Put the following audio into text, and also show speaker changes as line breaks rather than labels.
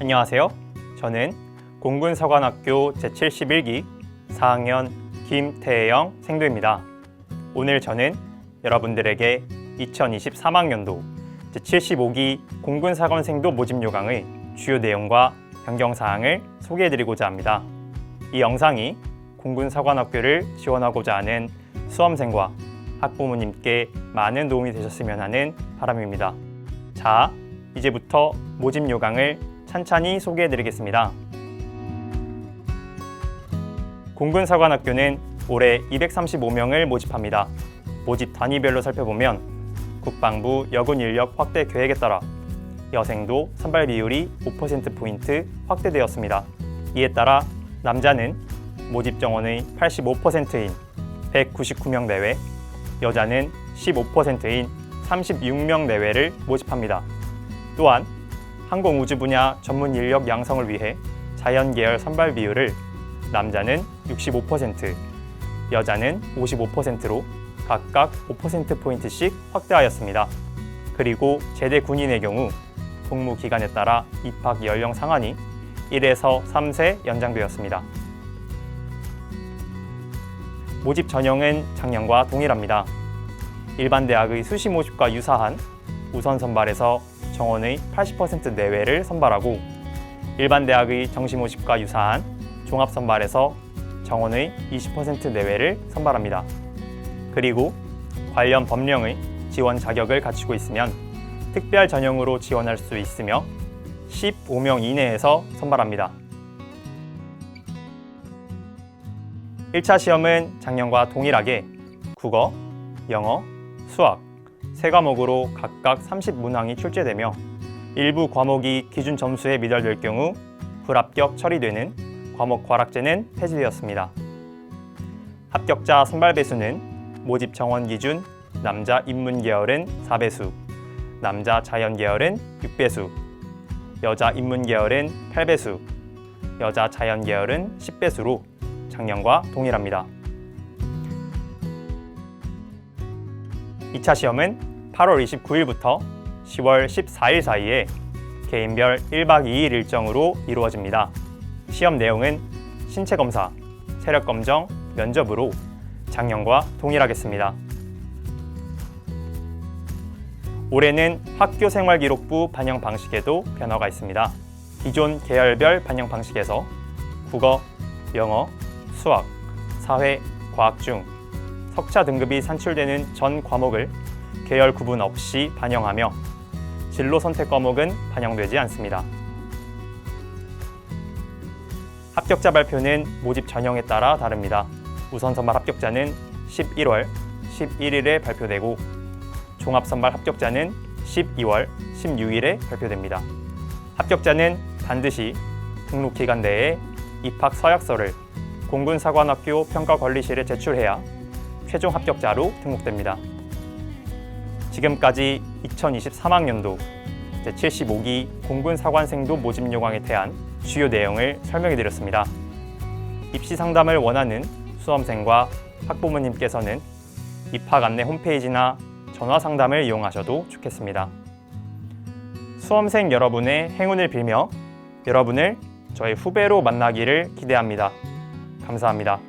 안녕하세요. 저는 공군사관학교 제71기 4학년 김태영 생도입니다. 오늘 저는 여러분들에게 2023학년도 제75기 공군사관생도 모집 요강의 주요 내용과 변경사항을 소개해드리고자 합니다. 이 영상이 공군사관학교를 지원하고자 하는 수험생과 학부모님께 많은 도움이 되셨으면 하는 바람입니다. 자, 이제부터 모집 요강을 찬찬히 소개해 드리겠습니다. 공군사관학교는 올해 235명을 모집합니다. 모집 단위별로 살펴보면 국방부 여군 인력 확대 계획에 따라 여생도 선발 비율이 5%포인트 확대되었습니다. 이에 따라 남자는 모집 정원의 85%인 199명 내외, 여자는 15%인 36명 내외를 모집합니다. 또한 항공우주 분야 전문 인력 양성을 위해 자연 계열 선발 비율을 남자는 65%, 여자는 55%로 각각 5%포인트씩 확대하였습니다. 그리고 제대 군인의 경우 복무 기간에 따라 입학 연령 상한이 1에서 3세 연장되었습니다. 모집 전형은 작년과 동일합니다. 일반 대학의 수시 모집과 유사한 우선 선발에서 정원의 80% 내외를 선발하고 일반 대학의 정시 모집과 유사한 종합 선발에서 정원의 20% 내외를 선발합니다. 그리고 관련 법령의 지원 자격을 갖추고 있으면 특별 전형으로 지원할 수 있으며 15명 이내에서 선발합니다. 1차 시험은 작년과 동일하게 국어, 영어, 수학 세 과목으로 각각 30문항이 출제되며 일부 과목이 기준 점수에 미달될 경우 불합격 처리되는 과목 과락제는 폐지되었습니다. 합격자 선발 배수는 모집 정원 기준 남자 인문 계열은 4배수, 남자 자연 계열은 6배수, 여자 인문 계열은 8배수, 여자 자연 계열은 10배수로 작년과 동일합니다. 2차 시험은 8월 29일부터 10월 14일 사이에 개인별 1박 2일 일정으로 이루어집니다. 시험 내용은 신체 검사, 체력 검정, 면접으로 작년과 동일하겠습니다. 올해는 학교 생활 기록부 반영 방식에도 변화가 있습니다. 기존 계열별 반영 방식에서 국어, 영어, 수학, 사회, 과학 중 석차 등급이 산출되는 전 과목을 계열 구분 없이 반영하며 진로 선택 과목은 반영되지 않습니다. 합격자 발표는 모집 전형에 따라 다릅니다. 우선 선발 합격자는 11월 11일에 발표되고 종합 선발 합격자는 12월 16일에 발표됩니다. 합격자는 반드시 등록 기간 내에 입학 서약서를 공군사관학교 평가관리실에 제출해야 최종 합격자로 등록됩니다. 지금까지 2023학년도 제75기 공군 사관생도 모집 요강에 대한 주요 내용을 설명해 드렸습니다. 입시 상담을 원하는 수험생과 학부모님께서는 입학 안내 홈페이지나 전화 상담을 이용하셔도 좋겠습니다. 수험생 여러분의 행운을 빌며 여러분을 저희 후배로 만나기를 기대합니다. 감사합니다.